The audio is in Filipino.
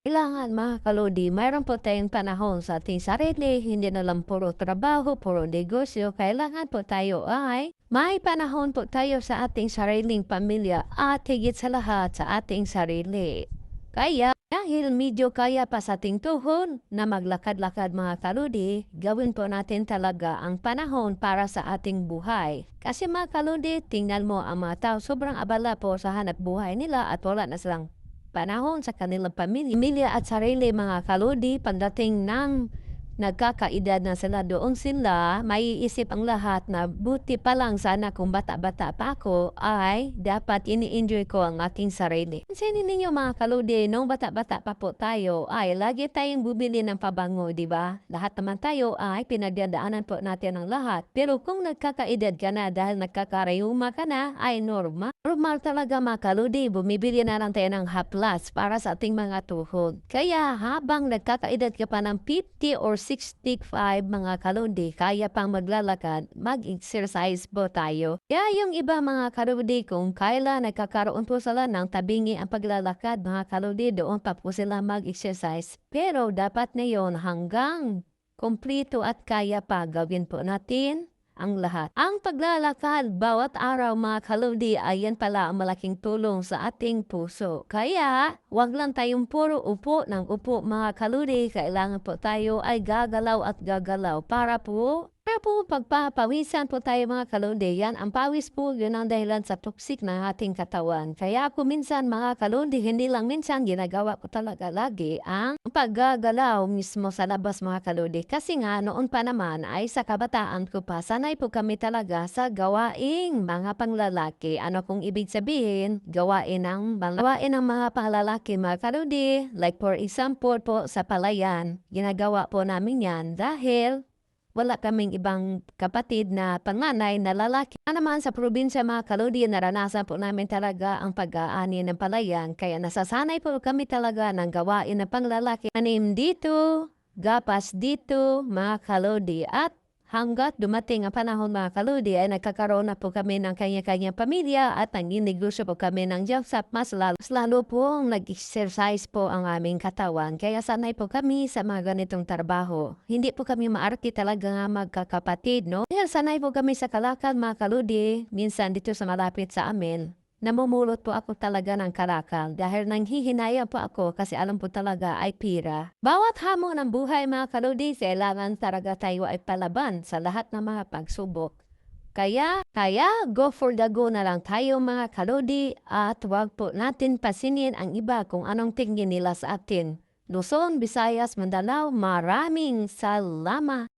Kailangan mga kalodi, mayroon po tayong panahon sa ating sarili, hindi na lang puro trabaho, puro negosyo. Kailangan po tayo ay may panahon po tayo sa ating sariling pamilya at higit sa lahat sa ating sarili. Kaya, dahil medyo kaya pa sa ating tuhod na maglakad-lakad mga kaludi, gawin po natin talaga ang panahon para sa ating buhay. Kasi mga kaludi, tingnan mo ang mga tao, sobrang abala po sa hanap buhay nila at wala na silang panahon sa kanilang pamilya, at sarili mga kaludi pagdating ng nagkakaedad na sila doon sila, maiisip ang lahat na buti pa lang sana kung bata-bata pa ako ay dapat ini-enjoy ko ang aking sarili. Pansinin ninyo mga kaludi, nung bata-bata pa po tayo ay lagi tayong bumili ng pabango, di ba? Lahat naman tayo ay pinagdadaanan po natin ang lahat. Pero kung nagkakaedad ka na dahil nagkakarayuma ka na, ay normal. Normal talaga mga kaludi, bumibili na lang tayo ng haplas para sa ating mga tuhod. Kaya habang nagkakaedad ka pa ng 50 or 65 mga kaludi, kaya pang maglalakad, mag-exercise po tayo. Kaya yung iba mga kaludi, kung kailan nagkakaroon po sila ng tabingi ang paglalakad, mga kaludi, doon pa po sila mag-exercise. Pero dapat na yon hanggang kumplito at kaya pa gawin po natin ang lahat. Ang paglalakad bawat araw mga kaludi ay yan pala ang malaking tulong sa ating puso. Kaya wag lang tayong puro upo ng upo mga kaludi. Kailangan po tayo ay gagalaw at gagalaw para po po pagpapawisan po tayo mga kaludi, yan ang pawis po, yun ang dahilan sa toxic na ating katawan. Kaya ako minsan mga kaludi, hindi lang minsan ginagawa ko talaga lagi ang paggagalaw mismo sa labas mga kaludi. Kasi nga noon pa naman ay sa kabataan ko pa, sanay po kami talaga sa gawaing mga panglalaki. Ano kung ibig sabihin, gawain ng, gawain ng mga panglalaki mga kaludi. Like for example po sa palayan, ginagawa po namin yan dahil wala kaming ibang kapatid na panganay na lalaki. Na naman sa probinsya mga kaludi, naranasan po namin talaga ang pag-aani ng palayan. Kaya nasasanay po kami talaga ng gawain ng panglalaki. Anim dito, gapas dito, mga kaludi. At hanggat dumating ang panahon mga kaludi ay nagkakaroon na po kami ng kanya-kanyang pamilya at nanginegosyo po kami ng Joseph mas lalo, lalo pong nag-exercise po ang aming katawan. Kaya sanay po kami sa mga ganitong trabaho. Hindi po kami maarki talaga nga magkakapatid, no? Dahil sanay po kami sa kalakal mga kaludi, minsan dito sa malapit sa amin. Namumulot po ako talaga ng kalakal dahil nanghihinayang po ako kasi alam po talaga ay pira. Bawat hamon ng buhay mga kaludi, kailangan talaga tayo ay palaban sa lahat ng mga pagsubok. Kaya, kaya go for the go na lang tayo mga kaludi at wag po natin pasinin ang iba kung anong tingin nila sa atin. Luzon, Visayas, Mindanao, maraming salamat!